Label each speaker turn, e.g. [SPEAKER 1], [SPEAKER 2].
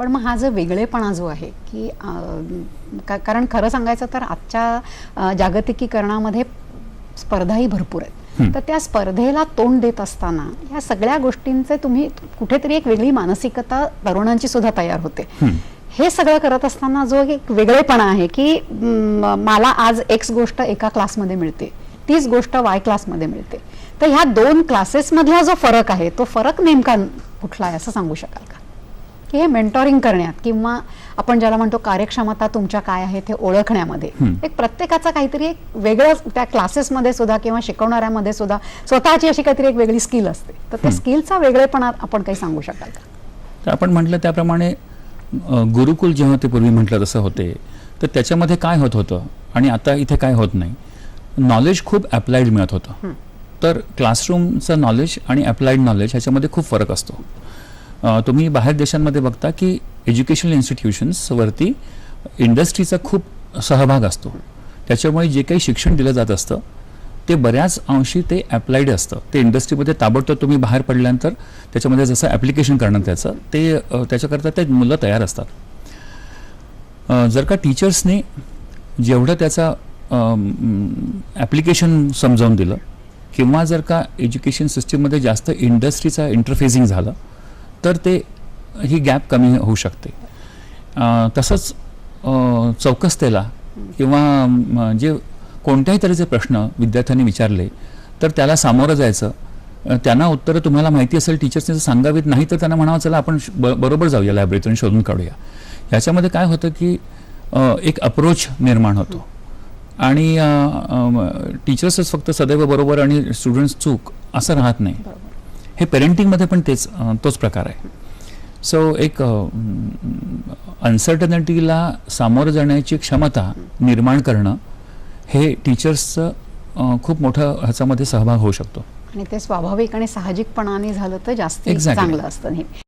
[SPEAKER 1] पण मग हा जो वेगळेपणा जो आहे की कारण खरं सांगायचं तर आजच्या जागतिकीकरणामध्ये स्पर्धाही भरपूर आहेत. तर त्या स्पर्धेला तोंड देत असताना या सगळ्या गोष्टींचे तुम्ही कुठेतरी एक वेगळी मानसिकता तरुणांची सुद्धा तयार होते
[SPEAKER 2] हं.
[SPEAKER 1] सगळं करत असताना जो एक वेगळेपणा आहे की मला आज एक्स गोष्ट एका क्लासमध्ये मिळते तीच गोष्ट वाय क्लासमध्ये मिळते तर ह्या दोन क्लासेसमधला जो फरक आहे तो फरक नेमका कुठला आहे असं सांगू शकाल का हे मेंटॉरिंग करण्यात किंवा आपण ज्याला म्हणतो कार्यक्षमता तुमच्या काय आहे ते ओळखण्यामध्ये
[SPEAKER 2] हं.
[SPEAKER 1] एक प्रत्येकाचा काहीतरी एक वेगळं त्या क्लासेसमध्ये सुद्धा किंवा शिकवणाऱ्यामध्ये सुद्धा स्वतःची अशी काहीतरी एक वेगळी स्किल असते तर त्या
[SPEAKER 2] हं.
[SPEAKER 1] स्किलचा वेगळेपणा आपण काही सांगू शकाल का
[SPEAKER 2] तर आपण म्हटलं त्याप्रमाणे गुरुकुल जेव्हा ते पूर्वी म्हटलं तसं होते तर त्याच्यामध्ये काय होत होतं आणि आता इथे काय होत नाही नॉलेज खूप अप्लाइड मिळत होतं
[SPEAKER 1] हं.
[SPEAKER 2] तर क्लासरूमचं नॉलेज आणि अप्लाइड नॉलेज ह्याच्यामध्ये खूप फरक असतो तुम्ही बाहेर देशांमध्ये बघता की एज्युकेशनल इन्स्टिट्यूशन्सवरती इंडस्ट्रीचा खूप सहभाग असतो. त्याच्यामुळे जे काही शिक्षण दिलं जात असतं ते बऱ्याच अंशी ते अप्लाइड असतं. ते इंडस्ट्रीमध्ये ताबडतोब तुम्ही बाहेर पडल्यानंतर त्याच्यामध्ये जसं ॲप्लिकेशन करणं त्याचं ते त्याच्याकरता ते मुलं तयार असतात. जर का टीचर्सने जेवढं त्याचा ॲप्लिकेशन समजावून दिलं किंवा जर का एज्युकेशन सिस्टीममध्ये जास्त इंडस्ट्रीचा इंटरफेसिंग झालं तर ते ही गॅप कमी होऊ शकते. तसंच चौकसतेला किंवा जे कोणत्याही तऱ्हेचे प्रश्न विद्यार्थ्यांनी विचारले तर त्याला सामोरं जायचं. त्यांना उत्तरं तुम्हाला माहिती असेल टीचर्सने जर सांगावीत नाही तर त्यांना म्हणावं चला आपण श- ब- बरोबर जाऊया लायब्ररीतून शोधून काढूया. ह्याच्यामध्ये काय होतं की एक अप्रोच निर्माण होतो. आणि टीचर्सच फक्त सदैव बरोबर आणि स्टुडंट्स चूक असं राहत नाही. हे पेरेंटिंगमध्ये पण तेच तोच प्रकार आहे. सो एक अनसर्टनिटीला सामोरं जाण्याची क्षमता निर्माण करणं हे टीचर्सचं खूप मोठं ह्याच्यामध्ये सहभाग होऊ शकतो.
[SPEAKER 1] आणि ते स्वाभाविक आणि साहजिकपणाने झालं तर जास्त. चांगलं असतं नेहमी